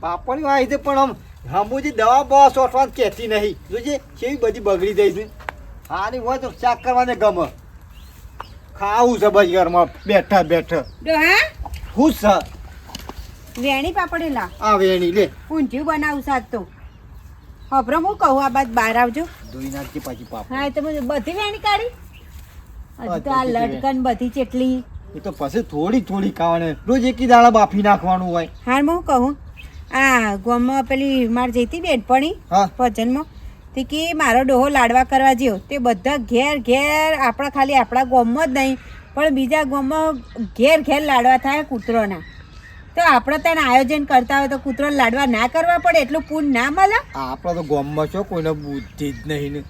પાપડી આવી છે પણ આમ હમુજી દવા બવા સોટવાનું કહેતી નહીં. જોજે કેવી બધી બગડી જાય છે. હારી હોય તો શાક કરવાને ગમે. ખાવું છે બસ ઘરમાં બેઠા બેઠા. હું? છે? વેણી પાપડી લા આ વેણી લે. ઊંધિયું બનાવું સાત તો. હબરો હું કહું આ બાદ બહાર આવજો. ધોઈ નાખજે પાછી પાપ હા તો બધી વેણી કાઢી? હજી તો આ લટકન બધી ચેટલી એ તો પછી થોડી થોડી ખાવાને. રોજ એકી દાડા બાફી નાખવાનું હોય. હા હું કહું. આ ગામમાં પેલી માર જઈતી બેનપણી ભજનમાં. તે કે મારો ડોહો લાડવા કરવા જ્યો. તે બધા ઘેર ઘેર આપણા ખાલી આપણા ગામમાં જ નહીં પણ બીજા ગામમાં ઘેર ઘેર લાડવા થાય કૂતરોના. તો આપણે તેને આયોજન કરતા હોય તો કૂતરો લાડવા ના કરવા પડે એટલું પૂન ના મળે? આપણે તો ગામમાં છો કોઈને બુદ્ધિ જ નહીં ને.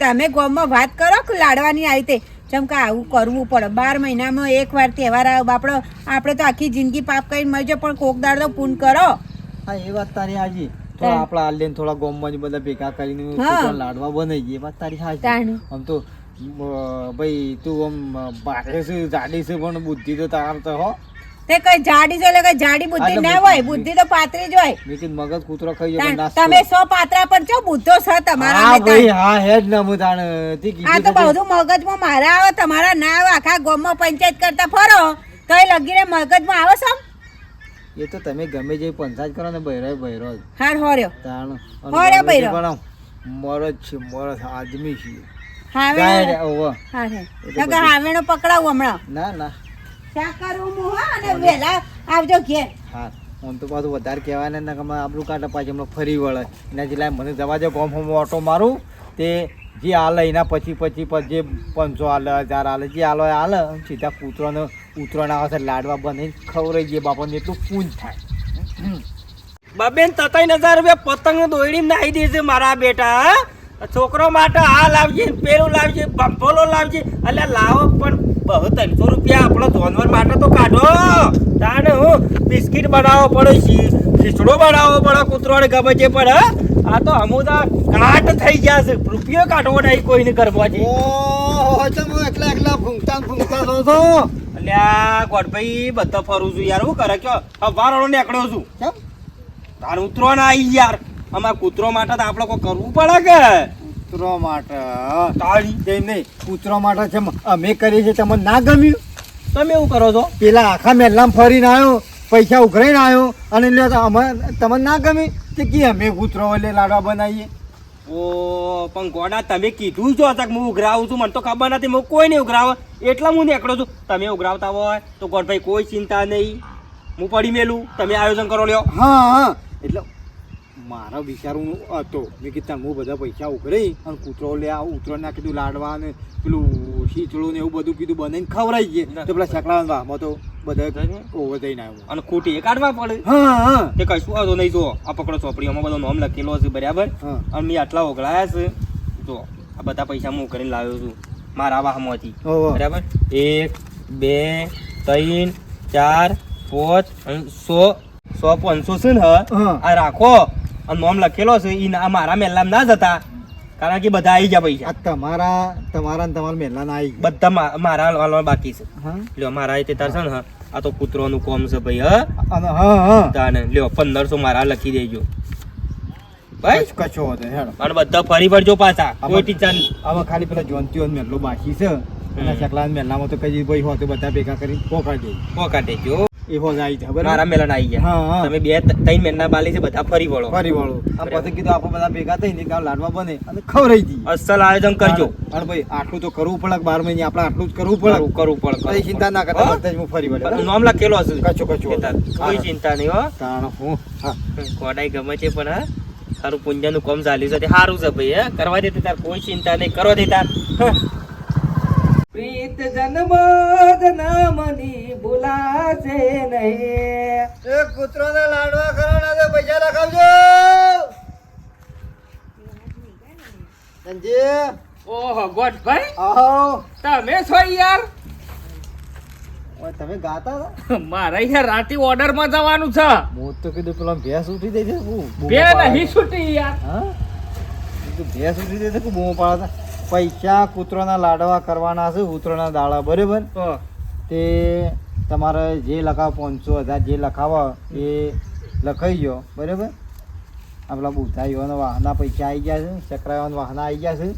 તમે ગામમાં વાત કરો લાડવાની આવી જેમ કે આવું કરવું પડે. બાર મહિનામાં એક વાર તહેવાર આવ્યો આપણો આપણે તો આખી જિંદગી પાપ કરીને મરી પણ કોક દાડ તો પૂન કરો. હા એ વાત તારી હાજી થોડા. આપણા આલ્યન થોડા ગોમમાં જ બધા ભેગા કરીને લાડવા બનાવીએ એ વાત તારી હાજી આમ તો ભાઈ તું આમ બારે છે જાડી છે પણ બુદ્ધિ તો તાર તો હો. તે કઈ જાડી છે એટલે કઈ જાડી બુદ્ધિ ના હોય બુદ્ધિ. તો પાતરી જ હોય. મેં મગજ કૂતરો ખાઈ જાય. તમે સો પાતરા પર છો બુદ્ધો છો તમારા હા ભાઈ હા હે જ ને હું તાણ તે આ તો તો બધું મગજમાં મારા આવે તમારા ના આવે આખા ગામમાં પંચાયત કરતા ફરો. કઈ લગીને મગજમાં આવે સમ? એ તો તમે ગમે જે પંચાયત કરો ને બૈરો એ બૈરો જ. હાર હોર્યો. તાણ હોર્યો બૈરો. પણ છે મરજ આદમી છે હાવે. હાર હે તો હાવેણો પકડાવું હમણાં. ના ના. શા કરું હું હા? અને વહેલા આવજો ઘેર. હા આમ તો પાછું વધારે કહેવાય ને નકર આમાં આબરૂ કાઢે પાછી હમણાં ફરી વળે. એના જેટલા મને જવા દે ગોમ હોમ ઓટો મારું. તે જે હાલે એના પછી પછી પછી જે પાંચસો હાલે હજાર હાલે જે હાલો હાલે સીધા કૂતરોને ઉતરણ આવે છે લાડવા બનાવીને ખવડાવી દઈએ બાપાને એટલું પૂંજ થાય. બાબેન તતાઈ હજાર રૂપિયા પતંગ દોડી નાહી દેશે મારા બેટા હા? છોકરો માટે આ લાવજે પેલું લાવજે બંફોલો લાવજે એટલે લાવો પણ બહુ ત્રણસો રૂપિયા આપણો ધોનવર માટે તો કાઢો. તાને હું બિસ્કિટ બનાવવો પડે છે ખીચડો બનાવવો પડે કૂતરોને ગમે પણ હા? આ તો અમુદા કાટ થઈ ગયા છે. રૂપિયો કાઢવો નહીં કોઈને કરવાથી ઓહો હું એકલા એકલા ફૂંકતા ને ફૂંકતા રહો છો. અલ્યા ગોડભાઈ બધા ફરું છું યાર હું કરે કયો? વારોડો નીકળ્યો છું. તાર ઉતરો ના આવી યાર. અમાર કૂતરો માટે તો આપણે કોઈ કરવું પડે કે? કૂતરો માટે. તાળી? તેમ નહીં? કૂતરો માટે છે અમે કરીએ છીએ. તમને ના ગમ્યું? તમે એવું કરો છો? પેલા આખા મહેલામાં ફરીને આવ્યો પૈસા ઉઘરાઈને આવ્યો અને લે અમે તમને ના ગમી તે કે અમે કૂતરો વલે લાડવા બનાવીએ? ઓ પણ ગોડા તમે કીધું છો તક હું ઉઘરાવું છું. મને તો ખબર નથી હું કોઈ નહીં ઉઘરાવે. એટલા હું નીકળો છું. તમે ઉઘરાવતા હોય તો ગોડભાઈ કોઈ ચિંતા નહીં. હું પડી મેલું. તમે આયોજન કરો લ્યો. હા હા. એટલે મારા વિચારું હતો. મેં કીધું હું બધા પૈસા ઉઘરાઈ અને કૂતરો લે આ ઉતરો ના કીધું લાડવા ને પેલું શીચડું ને એવું બધું કીધું બનાવીને ખવડાઈ ગયે તો પેલા શકલા વાહમાં તો બધા ઓવર જઈને આવ્યો. અને ખોટી એ કાઢવા પડે. હા હા. તે કશું વાંધો નહીં જો આ પકડો ચોપડીમાં બધો નામ લખેલો છે બરાબર? અને મેં આટલા ઓગળાયા છે. જો આ બધા પૈસા હું કરીને લાવ્યો છું. મારા વાહમાંથી. બરાબર? એક બે ત્રણ ચાર પાંચ અને સો સો પાંચસો છે ને આ રાખો. અને નોમ લખેલો છે એ ના- મારા મેલામાં ના જતા. કારણ કે બધા આવી ગયા પૈસા. આ તમારા તમારા તમારા મહેલાના આવી બધા મારા હાલવા બાકી છે. લ્યો મારા તે તાર છે ને આ તો કૂતરોનું કોમ છે ભાઈ હા. તાને લ્યો પંદરસો મારા લખી દેજો. ભાઈ? કશ- નહીં, અને બધા ફરી વળજો પાછા. કોઈ ટીચર હવે ખાલી પેલા જોનતીઓ મહેલો બાકી છે. અને ચકલા શકલા તો કઈ ભાઈ હોય તો બધા ભેગા કરી પોકાડી દે પોકા દેજો. એ હો જાય છે બરાબર? મારા મેલન આવી ગયા. હા, હા. તમે બે ત્રણ મહિના બાલી છે બધા ફરી વળો. ફરી વાળું. પછી કીધું આપણે બધા ભેગા થઈને લાડવા બને અને ખવડાવી દઈએ. અસલ આયોજન કરજો. અને ભાઈ આટલું તો કરવું પડે બાર મહિને આપણે આટલું જ કરવું પડે. કરવું પડે કઈ ચિંતા ના. કરતા બધા જ હું ફરી વળે નામ લખેલો હશે. કચો કચો. તાર. કોઈ ચિંતા નહીં હો. કોડાઈ ગમે છે પણ હા. સારું પુંજાનું કામ ચાલ્યું છે. તે સારું છે ભાઈ હા. કરવા દે તાર કોઈ ચિંતા નહીં. કરવા દે તાર. પ્રીત જન્મ નામની ભૂલાશે નહીં. એ કૂતરોના લાડવા કરવાના છે પૈસા લખાવજો. સંજય ઓહો ગોઠભાઈ આવો તમે છો યાર? તમે ગાતા હતા? મારે યાર રાતે ઓર્ડરમાં જવાનું છે. હું તો કીધું પેલા ભેંસ ઉઠી જાય છે બે નહીં છૂટી યાર. હા? ભેંસ ઉઠી જાય છે કે બૂમો પાડતા પૈસા કૂતરોના લાડવા કરવાના છે ઉતરોના દાડા બરાબર? તે. તમારે જે લખાવ પાંચસો હજાર જે લખાવો એ લખાઈ ગયો બરાબર? આપણા બુધાઈઓના વાહના પૈસા આવી ગયા છે ચક્રાવાના વાહના આવી ગયા છે.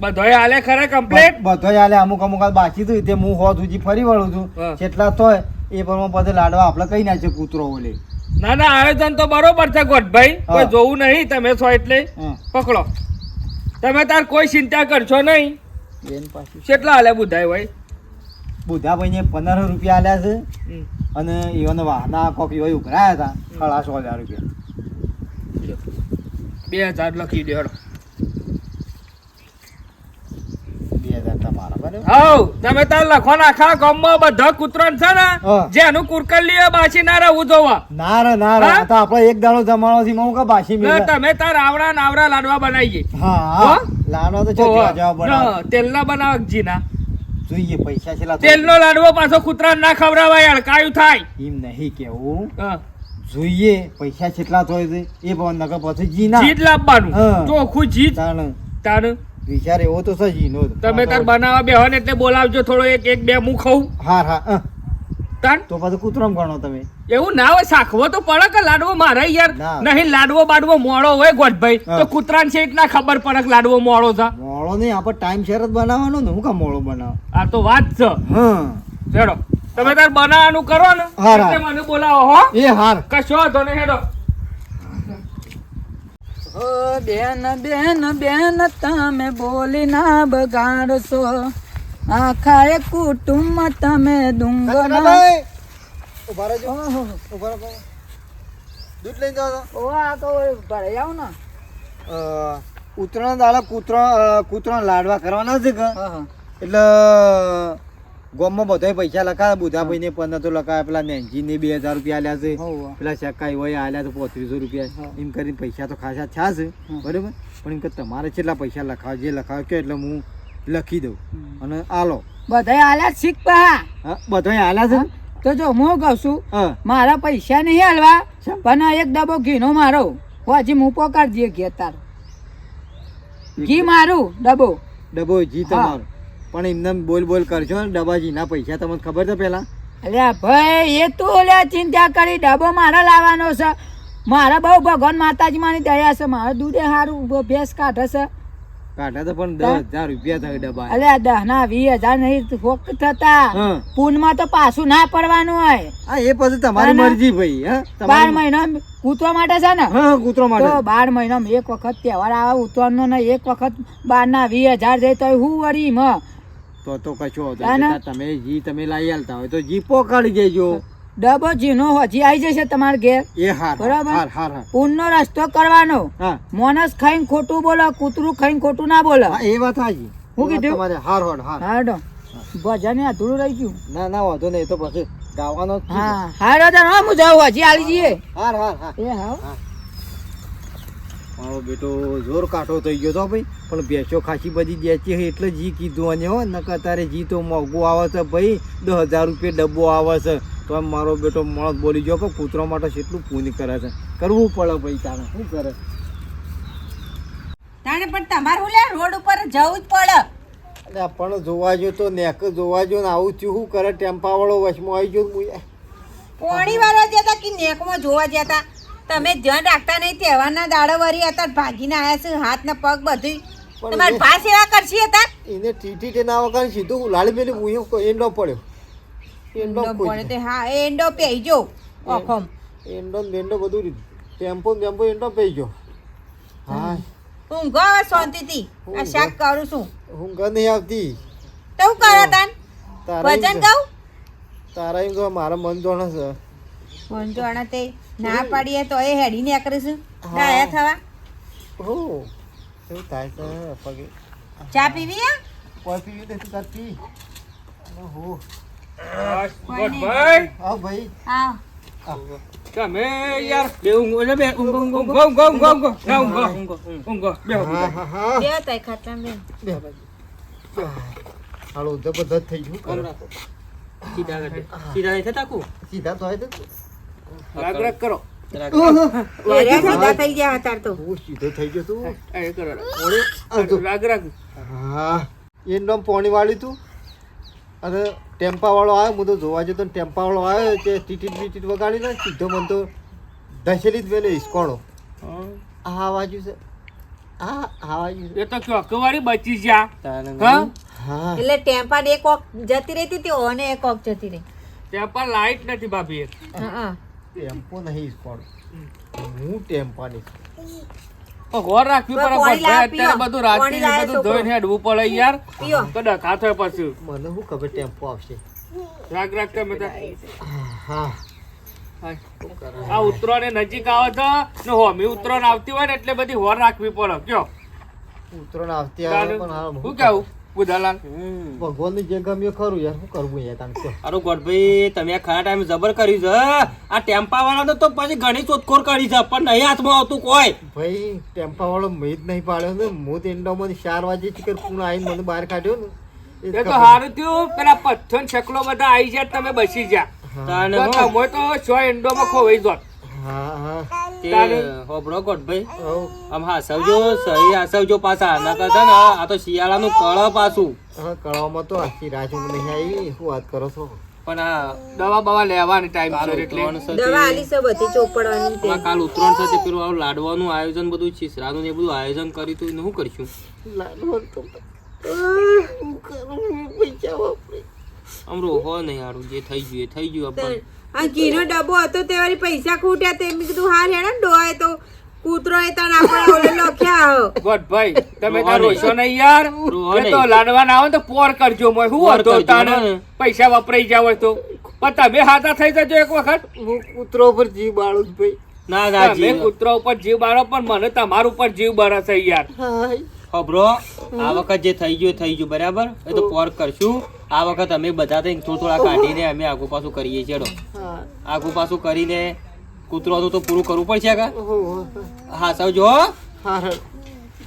બધોય ખરે કમ્પ્લીટ અમુક અમુક બાકી હતું તે હું હોત સુધી ફરી વળું છું. જેટલા તોય એ પણ બધે લાડવા આપણે કઈ નાખે કૂતરો ઓલે. ના ના આયોજન તો બરોબર છે ગોઠભાઈ. કોઈ જોવું નહીં તમે છો એટલે પકડો. તમે તાર કોઈ ચિંતા કરશો નહીં. બેન પાછું કેટલા હાલે બુધાય ભાઈ? બુધાભાઈને પંદર રૂપિયા આલ્યા છે. અને એવાને વાહના કોક એવા ઉઘરાયા હતા. સાડા સો હજાર રૂપિયા. બે હજાર લખી દો હેડો. બે હજાર હઉ તમે તાર લખો આખા ગામમાં બધા કૂતરાને છે ને. જેનું કુરકલીઓ બાસી ના રહેવું જોવા ના રે ના રે તો આપણે એક દાડો જમાડો થી હું કા બાસી ને તમે તાર આવડા નાવડા લાડવા બનાવીએ. હા લાડવા તો છે ઓહો. જવાબ બનાવ ના, તેલના બનાવ જીના જોઈએ પૈસા છેલ્લા તેલનો લાડવો પાછો કૂતરા ના ખવડાવાય કાયું થાય. એમ નહીં કેવું. જોઈએ પૈસા કેટલા થાય છે એ પણ નગર પછી જી ના. જીત લાવવાનું. ચોખ્ખું જીત તાણ. તાર વિચાર એવો તો છે જી. નો તમે તાર બનાવવા બેહો ને એટલે બોલાવજો થોડો એક એક બે હું ખાઉં. હા હા તાન? તો પછી કૂતરામ ગણો તમે. એવું ના હોય સાખવો તો પડે કે લાડવો મારા યાર? નહીં લાડવો બાડવો મોડો હોય ગોઠભાઈ. તો કૂતરાન છે એટલા ખબર પડે કે લાડવો મોડો છે. મોળો નહીં આપણે ટાઈમ શેર જ બનાવવાનો ને હું કા મોળો બનાવ? આ તો વાત છે. હા. હેડો. તમે તાર બનાવવાનું કરો ને. મને બોલાવો હો. એ હાર. કશો વાંધો ને હેડો. ઓ બેન બેન બેન તમે બોલી ના બગાડશો આખા એ કુટુંબ તમે ડુંગો ઊભા રહેજો. ઊભા રહો. દૂધ લઈને જાઓ ઓ આ તો ભરાઈ આવ ને ઉત્તરાયણ દાડા કૂતરા અ, લાડવા કરવાના છે કે. એટલે ગામમાં બધાય પૈસા લખાયા બુધાભાઈને પંદર તો લખાયા. પેલા નેનજીને બે હજાર રૂપિયા આલ્યા છે. પેલા શકાઈ હોય આલ્યા તો પોત્રીસો રૂપિયા. એમ કરીને પૈસા તો ખાસા થયા છે બરોબર? પણ એમ કે તમારે કેટલા પૈસા લખાવ જે લખાવ કે એટલે હું લખી દઉં. અને આલો. બધાય આલ્યા શીખ પા. હા બધાય આલ્યા છે? તો જો હું કહું છું મારા પૈસા નહીં હાલવા પણ એક ડબ્બો ઘીનો મારો. હજી હું પોકાડજે ઘેર તાર ઘી મારું ડબ્બો. ડબો જી હા. તમારો. પણ એમને બોલ બોલ કરજો ને ડબાજીના પૈસા તમને ખબર છે પેલા? અલ્યા ભાઈ એ તું ઓલ્યા ચિંતા કરી ડબ્બો મારે લાવવાનો છે. મારા બહુ ભગવાન માતાજી માની દયા છે મારું દૂધે સારું ભેંસ કાઢે છે. કાઢે તો પણ દસ હજાર રૂપિયા થાય ડબ્બા અલ્યા દસ ના વીસ હજાર નહીં ફોક થતા. પૂનમાં તો પાછું ના પડવાનું હોય. હા એ પછી તમારી. મરજી ભાઈ હા? બાર મહિના કૂતવા માટે છે ને? હા કૂતરો તો માટે. બાર મહિનામાં એક વખત તહેવાર આવે ઉતરવાનો ને એક વખત બાર ના વીસ હજાર જાય તો હું વળી મ તો તો કશો. તમે જી તમે લાવી આલતા હોય તો જી પોકાડી જજો ડબો જીનો હજી આવી જશે તમારે ઘેર. એ હાર બરાબર. પૂન રસ્તો કરવાનો. મોનસ ખાઈને ખોટું બોલો કૂતરું ખાઈને ખોટું ના બોલો. એ વાત હાજી હું કીધું? તમારે હાર હોડ હાર. હાડો ભજન અધૂરું રહી ગયું. ના ના વાંધો નહીં તો પછી ગાવાનો હા હાડો તો હા હું જાઉં હજી આવી જઈએ. હાર હાર હા એ હા. મારો બેટો જોર કાઠો થઈ ગયો તો ભાઈ. પણ ભેંસો ખાસી બધી દેતી હોય એટલે જી કીધું અને હો નકર તારે જી તો મોંઘું આવે છે ભાઈ. દસ હજાર રૂપિયા ડબ્બો આવે છે. તો એમ મારો બેટો મળત બોલી ગયો કે કૂતરા માટે કેટલું પૂન કરે છે. કરવું પડે ભાઈ તારે શું કરે? તાણે પણ તમારું લે રોડ ઉપર જવું જ પડે. એટલે પણ જોવા જો તો નેક જોવા જો ને આવું થયું શું કરે? ટેમ્પા વાળો વચમાં આવી ગયો પોણી વાળા જતા કે નેકમાં જોવા જતા તમે ધ્યાન રાખતા નહીં તહેવારના દાડો વરી હતા ભાગીને આયા છે હાથ ને પગ બધું તમારે ભા સેવા કરશી હતા એને ટીટી ટે ના વગર સીધું લાળી મેલી મુએ એંડો પડ્યો. એંડો પડ્યો તે હા એંડો પેઈજો ઓખમ. એંડો બેંડો બધું ટેમ્પો ટેમ્પો એંડો ગયો. હા હું હવે શાંતિથી. આ શાક કરું છું. હું ગ નહીં આવતી. તો હું કરો તાન? તારા ભજન ગાઉં તારા એમ મારા મન જોણા છે. મન જોણા તે. ના પાડીએ તો એ હેડી ને કરીશું ડાયા થવા. હો એવું થાય છે? પગે. ચા પીવી? કોઈ પીવી નથી કરતી હો. ગોઠભાઈ હા ભાઈ. હા. તમે યાર બે ઊંઘો એટલે બે ઊંઘો ઊંઘો ઊંઘો. ઊંઘો ઊંઘો ના બે તાઈ ખાટલા બેન બે. ભાઈ. હાલો જબરદસ્ત થઈ ગયું. સીધા. સીધા નહીં થતા કુ સીધા તો આવી તો રાગ રાગ કરો એ રહ્યા સીધા થઈ ગયા હતા તો. નામ પોણી અને ટેમ્પા વાળો આવ્યો હું તો જોવા જતો ટેમ્પા વાળો આવ્યો તે ટીટીટ બીટીટ વગાડીને સીધો મને તો ધસેલી જ પેલો હિસકોણો આ બાજુ છે. આ આ બાજુ એ તો ચોકવાળી બચી જા. તાને હા? હા. એટલે ટેમ્પા એક કોક જતી રહેતી હતી ઓને એક કોક જતી રહી. ટેમ્પા લાઈટ નથી ભાભી હા. ટેમ્પો નહીં પણ હું ટેમ્પાની ઘર રાખવી પડે અત્યારે બધું રાખી બધું ધોઈને હેડવું પડે યાર. તો ડખા થાય પછી. મને શું ખબર ટેમ્પો આવશે? રાખ રાખ તમે હા. આ ઉતરાણ નજીક આવે તો ને હોમી ઉતરો આવતી હોય ને એટલે બધી હોર રાખવી પડે. કયો? ઉતરો આવતી આવે પણ હા, શું કેવું બુધાલાલ હમ. જે ગમ્યું ખરું યાર શું કરવું યાર તાણ કહો. અરે ગોડભાઈ તમે ખરા ટાઈમે જબર કર્યું છે આ ટેમ્પા વાળાને તો પછી ઘણી શોધખોળ કરી છે પણ નહીં હાથમાં આવતું કોઈ. ભાઈ ટેમ્પા વાળો મેં જ નહીં પાડ્યો ને. હું તો એંડામાં ચાર વાગે ચીકર પૂर्ण આવીને મને બહાર કાઢ્યો ને. એ તો થયું. પેલા પથ્થર ને છકલો બધા આવી જાય તમે બસી જા. તાને તો હો. તમે તો સો એન્ડોમાં ખોવાઈ જોત હા હા. તે ગોડભાઈ હવ. આમ હાસવજો સહી હાસવજો પાછા. નકર છે ને આ તો શિયાળાનું કળ પાછું. હા કળવામાં તો આખી રાજુ નહીં આવી. શું વાત કરો છો? પણ આ દવા બવા લેવાની ટાઈમ કાલ સર એટલે દવા આલી છે બધી ચોપડવાની તે. કાલ ઉતરાણ છે પેલું આ લાડવાનું આયોજન બધું શિશરાનું ને એ બધું આયોજન કર્યું તું શું કરશું? લાડવા તો પૈસા વાપરે આમ રોહો નહીં. હારું જે થઈ ગયું એ થઈ ગયું આ ઘીનો ડબ્બો હતો તે વાળી પૈસા ખૂટ્યા તે મેં કીધું હાર હેડા ને ડોહાએ તો. કૂતરો એ તને આપણે ઓલે લખ્યા હો. ગોઠભાઈ તમે તાર રોશો નહીં યાર. એ તો લાડવા ના આવે તો પોર કરજો મોય. હું હતો તાને પૈસા વપરાઈ જાવ તો. પણ તમે હાથા થઈ જજો એક વખત. હું કૂતરો પર જીવ બાળું છું ભાઈ. ના ના તમે જી કૂતરા ઉપર જીવ બાળો પણ મને તમારું ઉપર જીવ બરસે યાર. હાય. ખબરો આ વખત જે થઈ ગયું થઈ ગયું બરાબર? એ તો પોર કરશું. આ વખત અમે બધા થઈને થોડું થોડા કાઢીને અમે આગુ પાછું કરીએ છીએ. આગુ પાછું કરીને કૂતરોનું તો પૂરું કરવું પડશે કા હા સૌજો જો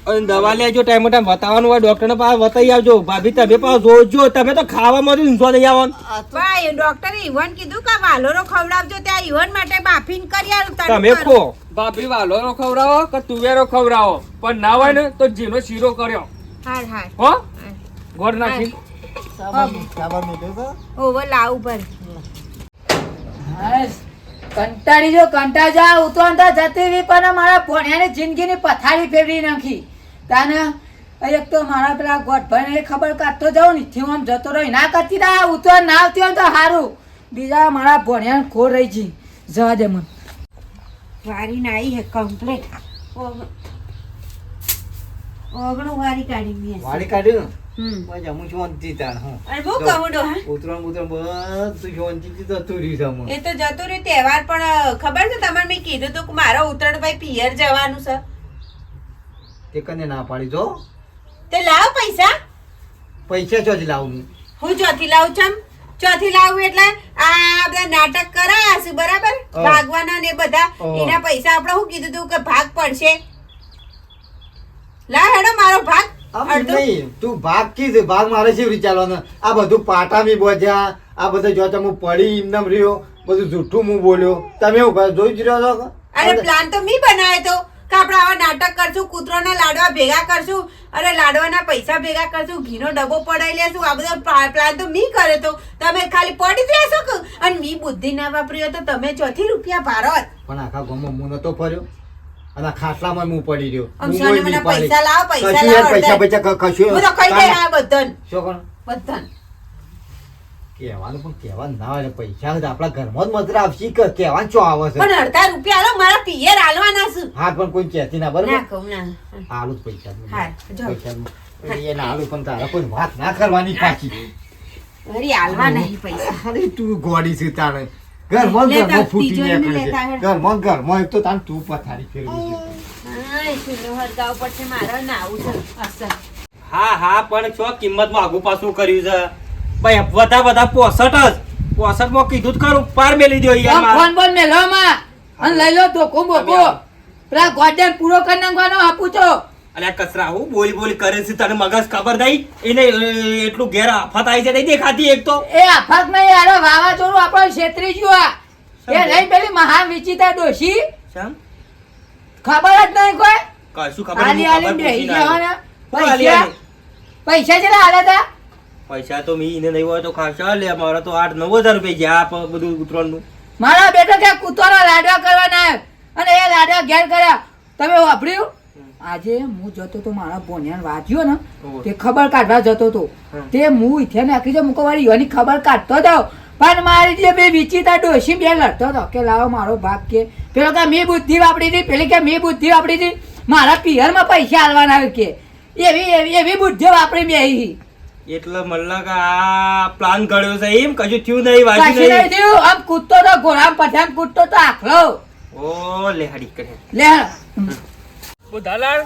અને દવા લેજો ટાઈમ ટાઈમ બતાવવાનું હોય ડોક્ટર પાસે બતાવી આવજો. ભાભી તમે પાસે જોજો તમે તો ખાવામાં જ ઊંઝો નહીં આવવાનું ભાઈ ડોક્ટર ઈવન કીધું કે વાલોરો ખવડાવજો ત્યાં ઈવન માટે બાફીન કરી આવ તમે કહો. કો ભાભી વાલોરો ખવડાવો કે તુવેરો ખવડાવો? પણ ના હોય ને તો જીનો શીરો કર્યો. હાર હાર હો? ગોળ નાખી. ઓવર લાવ ઉપર કંટાળી જો કંટા જા. ઉતરણ તો જતી રહી પણ મારા ભણ્યાની જિંદગીની પથારી ફેરવી નાખી. તાને એક તો મારા પેલા ગોઠભાઈને ખબર કાઢતો જાઉં ને થી આમ જતો રહી. ના કરતી તા ઉતરણ ના આવતી હોય તો સારું બીજા મારા ભણ્યાને ખોર રહી જી. જવા દે મને. વારી આવી હે કમ્પ્લીટ ઓગણું વારી કાઢી મેં. વાળી કાઢ્યું હમ. ને શાંતિ તાણ હું અને બહુ કહું હા ઉતરણ ઉતરણ બધું શાંતિથી જતું રહ્યું છે એ તો જતું રહ્યું તહેવાર પણ ખબર છે તમને મેં કીધું તું મારો ઉત્તરાયણ ભાઈ પિયર જવાનું છે. તે કને ના પાડી જો? તે લાવ પૈસા. પૈસા ચોથી લાવું હું. ચોથી લાવું છું ચોથી લાવું એટલે આ બધા નાટક કરાયા છે બરાબર? ભાગવાના ને બધા. એના પૈસા આપણે શું કીધું તું કે ભાગ પડશે? લા હેડો મારો ભાગ. નહીં તું ભાગ કીધું ભાગ મારે છે રીતે ચાલવાનો? આ બધું પાટામી બોજ્યા આ બધા જો તમે પડી એમનેમ રહ્યો બધું જૂઠું હું બોલ્યો. તમે એવું જોઈ જ રહ્યો છો? અરે પ્લાન તો મી બનાવ્યો તો કે આપણે આવા નાટક કરશું કૂતરોના લાડવા ભેગા કરશું અરે લાડવાના પૈસા ભેગા કરશું ઘીનો ડબ્બો પડાઈ લેશું આ બધો પ્લાન તો મી કરે તો તમે ખાલી પડી જ રહેશો અને મી બુદ્ધિ ના વાપરી તો તમે ચોથી રૂપિયા ભારત પણ આખા ગામમાં હું નતો ફર્યો. અને ખાટલામાં હું પડી રહ્યો. હું કોઈ મને પૈસા લાવો, પૈસા પૈસા પૈસા કશું હું તો ખાઈ દે આ બધાને. શું કોણ બધાને. કહેવાનું પણ કહેવાનું ના આવે પૈસા આપણા ઘરમાં જ મજરા આવશે. કે કહેવાનું શું આવે છે? પણ અડધા રૂપિયા આલો મારા પિયર આલવાના છે. હા પણ કોઈ કહેતી ના ના બરાબર કહું ના. હાલું જ પૈસા હા. પૈસા એને હાલું પણ તારા કોઈ વાત ના કરવાની પાછી. અરે હાલવા નહીં પૈસા. અરે તું ગોડી છે તારે ઘરમાં ને લેતા ઘરમાં ફૂટી નીકળે છે. હેડ. ઘરમાં ને ઘરમાં તો તાન તું પથારી ફેરવી છે હા હા હા પણ છો કિંમતમાં આગુ પાછું કર્યું છે. ભાઈ બધા બધા પોસઠ જ. પોસઠમાં કીધું જ ખરું પાર મેલી દો યાર ફોન બોલ મેલો માં અને લઈ લો ધોકો બોકો. પેલા ગોડેન પૂરો કરી નાખવાનો આપું છો અલ્યા કચરા હું બોલી બોલી કરે છે તને મગજ ખબર નહીં એને એટલું ઘેર આફત આવી છે નહીં દેખાતી એક તો. એ આફત નહીં અરે વાવાઝોડું આપણો છેતરી ગયું આ. એ નહીં પેલી મહા વિચિતા દોશી ખબર જ નહીં કોઈ? કશું ખબર? આલી નહીં, આલી બેહી જવાના. પૈસા? પૈસા કેટલા આલ્યા હતા પૈસા તો મી ઇને નહીં હોય તો ખાસા લે મારા તો આઠ નવ હજાર રૂપિયા ગયા બધું ઉતરણનું. મારા બેટા કે કૂતરા લાડવા કરવાના અને એ લાડવા ઘેર કર્યા. તમે વાપર્યું? આજે હું જતો તો મારા ભોનિયાને વાંચ્યો ને તે ખબર કાઢવા જતો તો. તે હું ઇથે નાખી દો મૂકો વાળી યોની ખબર કાઢતો જાવ પણ મારી જે બે વિચિતા ડોશી બે લડતો હતો કે લાવો મારો ભાગ કે પેલો કે મેં બુદ્ધિ વાપરી હતી પેલી કે મેં બુદ્ધિ વાપરી હતી મારા પિયરમાં પૈસા આલવાના આવે કે. એવી એવી એવી બુદ્ધિ વાપરી બે એટલે મતલબ આ પ્લાન કર્યો છે એમ કશું થયું નહીં વાંચ્યું નહીં. થયું. આમ કૂદતો તો ઘોડામ પઠાણ કૂદતો તો આખલો. ઓ લેહાડી કરે. લે બુધાલાલ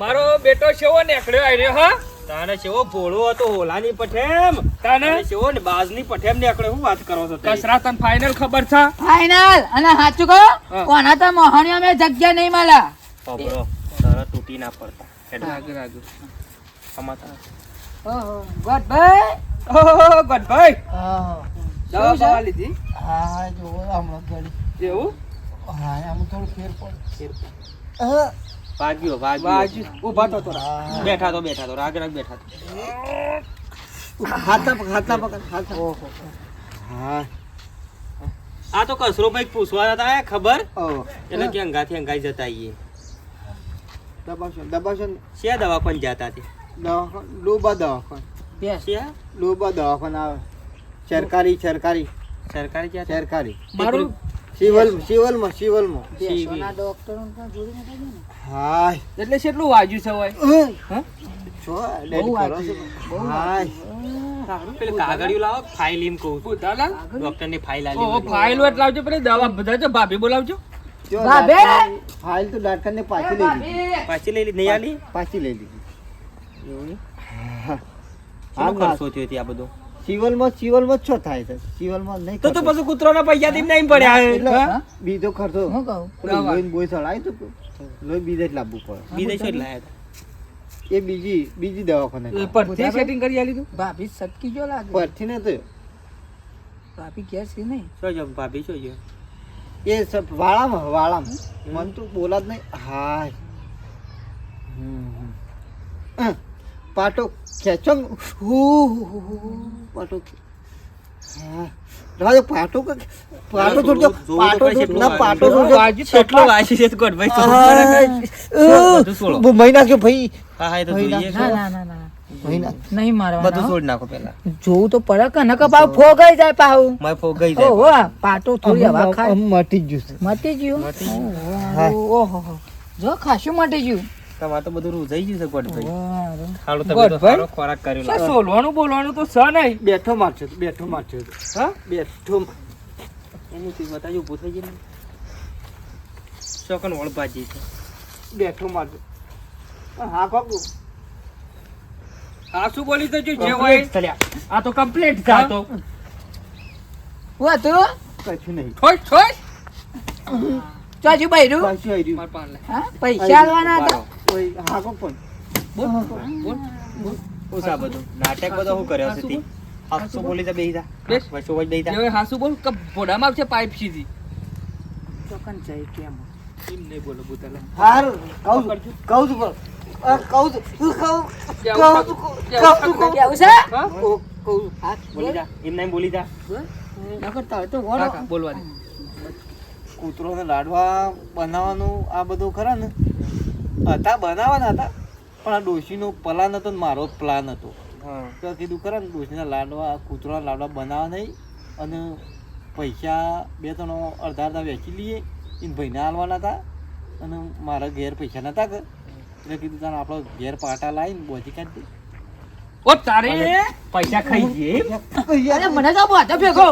મારો બેટો શેવો નેકળ્યો આવ્યો હા? તારે કેવો ભોળો હતો હોલાની પઠેમ. તાને? તારે કેવો ને બાજની પઠેમ નીકળ્યો હું વાત કરો છો? કસરા તન ફાઇનલ ખબર છે? ફાઈનલ અને સાચું કહો. કોના તો મોહણીઓ મેં જગ્યા નહીં મળે ખબરો. તારા તૂટી ના પડતા. હેડ. આગળ રાગુ. સમાતા. ઓહો, ગોઠભાઈ ઓહો ગોડભાઈ હા દવા બવા લીધી? હા જો હમણાં ગળી. એવું? હા આમ થોડું ફેર પડે. હા. વાગ્યો વાગ્યો ઊભા તો તો બેઠા તો બેઠા તો રાગ રાગ બેઠા તો હાથા ખાતા પકડ હાથા ઓહો. હા. આ તો કસરો ભાઈ પૂછવા હતા આયા ખબર? એટલે કે અંગાથી અંગાઈ જતા આઈએ. દબાશો દબાશો શિયા દવાખાને જતા તે દવાખાન લોબા દવાખાન. બેસ. શિયા? લોબા દવાખાન આવે. સરકારી સરકારી. સરકારી ક્યાં સરકારી. મારું? સિવલ સિવલમાં સિવલમાં. ડોક્ટરો જોડી. હાય. એટલે કેટલું વાજ્યું છે હોય? છો બહુ કરો છો. હાય. પેલું કાગળિયું લાવો ફાઇલ એમ કહું છું. ડોક્ટરની ફાઇલ ઓહો આલી ફાઇલ વટ લાવજો પેલી દવા બધા જો ભાભી બોલાવજો. ભાભે! ફાઇલ તો ડાક્ટર ને પાછી લઈ લીધી. પાછી લઈ લીધી નહીં આલી? પાછી લઈ લીધી. હા. ખર્ચો થયો ત્યાં આ બધો? સિવલમાં સિવલમાં છો થાય છે. સિવલમાં નહીં તો તો પછી કૂતરોના પૈસા થી નહીં પડ્યા. એટલે બીજો ખર્ચો. શું કહું? બોય ચડાય તો લોહી બીજે જ લાવવું પડે. બીજે શું લાયા હતા. એ બીજી બીજી દવાખાને પરથી સેટિંગ કરી આલી તું? ભાભી સટકી જો લાગે. પરથી ને તો ભાભી કે છે નહીં? શું જમ ભાભી શું જો એ સબ વાળામાં વાળામાં. મન તો બોલા જ નહીં. હાય. પાટો ખેંચો હું, પાટો હા. રાજો પાટો કે- પાટો જોવું- છોડજો પાટો છોડ- ના પાટો? છોડજો વાગ્યું કેટલો વાસી છે ગોડ ભાઈ બધું સોળો. નાખ્યો ભાઈ. હા હા તો જોઈએ. ના ના ના ના. મહી બધું મારવાના નાખો પેલા જોવું તો પડે કે નકર પાવ ફોગાઈ જાય પાવ મારે ફોગાઈ જાય ઓહો પાટો થોડી હવા ખાય. મટી ગયું મટી ગયું? ઓહો જો ખાશું મટી ગયું. તમારે તો બધું રૂઝાઈ ગયું છે ગોડ ભાઈ. હાલો તમે તો સારો ખોરાક કર્યો લાગે. સોલવાનું બોલવાનું તો છે નહીં. બેઠો મારજો બેઠો મારજો. હા? બેઠો એનું તું બતાજો ઊભું થઈ જાય ચોકન વળભાજી છે. બેઠો મારજો. હા કોકુ આ શું બોલી તો જો હોય. આ તો કમ્પ્લીટ થા તો? હું હતું કશું નહીં. થોડ છોડ ચાચુ બૈરું પાછું આવી માર પાન લે હા? પૈસા આલવાના હતા? કોઈ હા. કાક પણ બોલ. બોલ ઓસા બધું. નાટક બધો હું કર્યો છે તી? હાસુ બોલી. જા બેહી જા. બેસ. વચ્ચ બેહી જા. હવે હાસુ બોલ કે ભોડામાં આવશે પાઇપ સીધી. ચોકન જાય કેમ? એમ નહીં બોલો બુધાલાલ હાર કહું કહું છું આ કહું છું હું કહું? કહું છું કહું છું છે. હા? કહું કહું. બોલી જા. એમ નહીં બોલી જા. નકર તારે તો કાકા, બોલવા દે. કૂતરોને લાડવા બનાવવાનું આ બધું ખરા ને? હતા બનાવવાના હતા પણ આ ડોશીનો પ્લાન હતો ને મારો જ પ્લાન હતો. તો કીધું ખરા ને ડોશીના લાડવા કૂતરોના લાડવા બનાવવા નહીં અને પૈસા બે ત્રણ અડધા અડધા વેચી લઈએ એને ભાઈને હાલવાના હતા અને મારા ઘેર પૈસા નહોતા એટલે કીધું તારે આપણો ઘેર પાટા લાવીને બોજી કાઢી ઓ તારે. પૈસા ખાઈ ગયે અરે મને તો બધો ભેગો.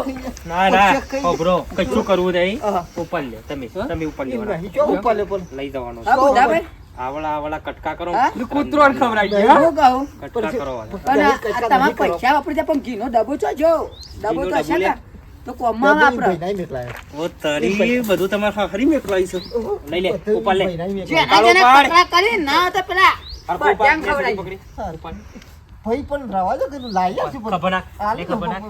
ના ના ખબરો કશું કરવું નહીં. ઉપર લે તમે તમે ઉપર લે ચો ઉપર લે પણ. લઈ જવાનો આવડા આવડા કટકા કરો? કૂતરો ખવડાવી ગયા હું? કહું કટકા કરો. આ- આ તમારા પૈસા વાપરી જાય પણ ઘીનો ડબો છો જો. ડબો તો છે ને. તો કોમમાં વાપરો. નહીં મેકલાયો. ઓ તારી બધું તમારે ખરી મેકલાવીશું લઈ લે ઉપર લે. ભાઈ નહીં જેના મેકલાયો. કરી ના તો પેલા. પકડી. ભાઈ પણ રવા દો કીધું લાઈ આવશે પણ. ખબર ના. લે ખબર ના.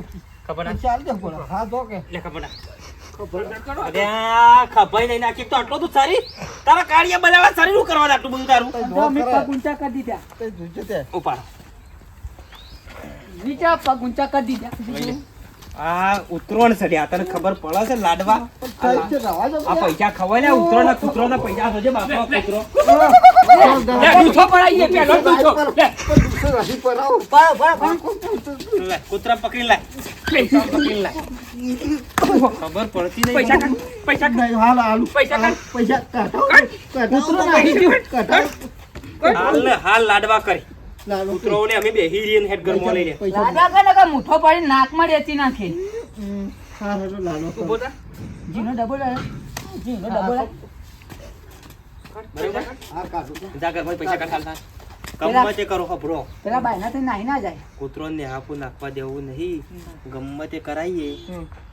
ખબર ના. ચાલ દે પણ. હા તો કે. લે ખબર ના. અરે ખભાઈ નહીં નાખી. તો આટલો તું સારી? તારા કાળિયા બનાવવા સારી નું કરવા આટલું બધું તારું? દોર કરે. ગુંચા કરી દીધા. તે જોજો તે. ઉપાડ. નીચા પગ ઊંચા કરી દીધા. આ ઉતરોણ છે આ તને ખબર પડે છે લાડવા? આ પૈસા ખવાય ને ઉતરો ના કૂતરો. ના પૈસા જોજે બાપા કૂતરો કૂતરા પકડી લાય પકડી લાય ખબર પડતી નહીં. પૈસા પૈસા હાલ હાલ. પૈસા પૈસા કાઢો. કૂતરો નાખી કાઢો. હાલ હાલ લાડવા કરી. કૂતરોને અમે બેહી રહીએ હેડ ઘરમાં લઈ લે પૈસા કે કરે મુઠો પડી નાકમાં રેતી નાખે. હા હા લાલો ઊભો થા. જીનો ડબલ. જીનો ડબલ. બરાબર? હા કાઢો. જા ઘરમાં પૈસા કાઢાલ થા હાલ. ગમે તે કરો ખબરો પેલા બાયના થી નાહી ના જાય. કૂતરોને હાફું નાખવા દેવું નહીં. ગમે કરાઈએ. કરાવીએ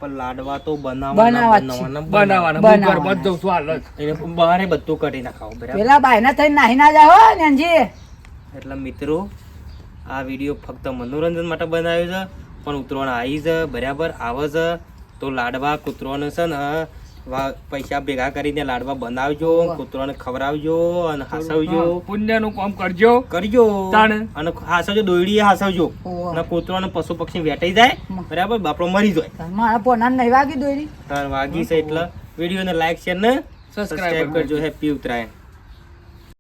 પણ લાડવા તો બનાવવા બનાવવાના બનાવવાના. બનાવવાના. જ હાલ એને બહારે બધું કરી નાખાવ બરાબર? પેલા બાયના થઈને નાહી ના જાય હો નેનજી. એટલે મિત્રો આ વીડિયો ફક્ત મનોરંજન માટે બનાવ્યો છે પણ ઉતરોણ આવી છે બરાબર આવે છે. તો લાડવા કૂતરોને છે ને પૈસા ભેગા કરીને લાડવા બનાવજો કૂતરોને ખવડાવજો અને હસાવજો. પુણ્યનું કામ કરજો. કરજો. અને હાસવજો દોયડી હાસવજો. અને કૂતરોને પશુ પક્ષી વેટાઈ જાય બરાબર? બાપડો મરી જાય. મારા પોના નહીં વાગી દોયડી. તાર વાગી છે એટલે વિડીયોને લાઈક શેર ને સબસ્ક્રાઇબ કરજો. હેપી ઉત્તરાયણ.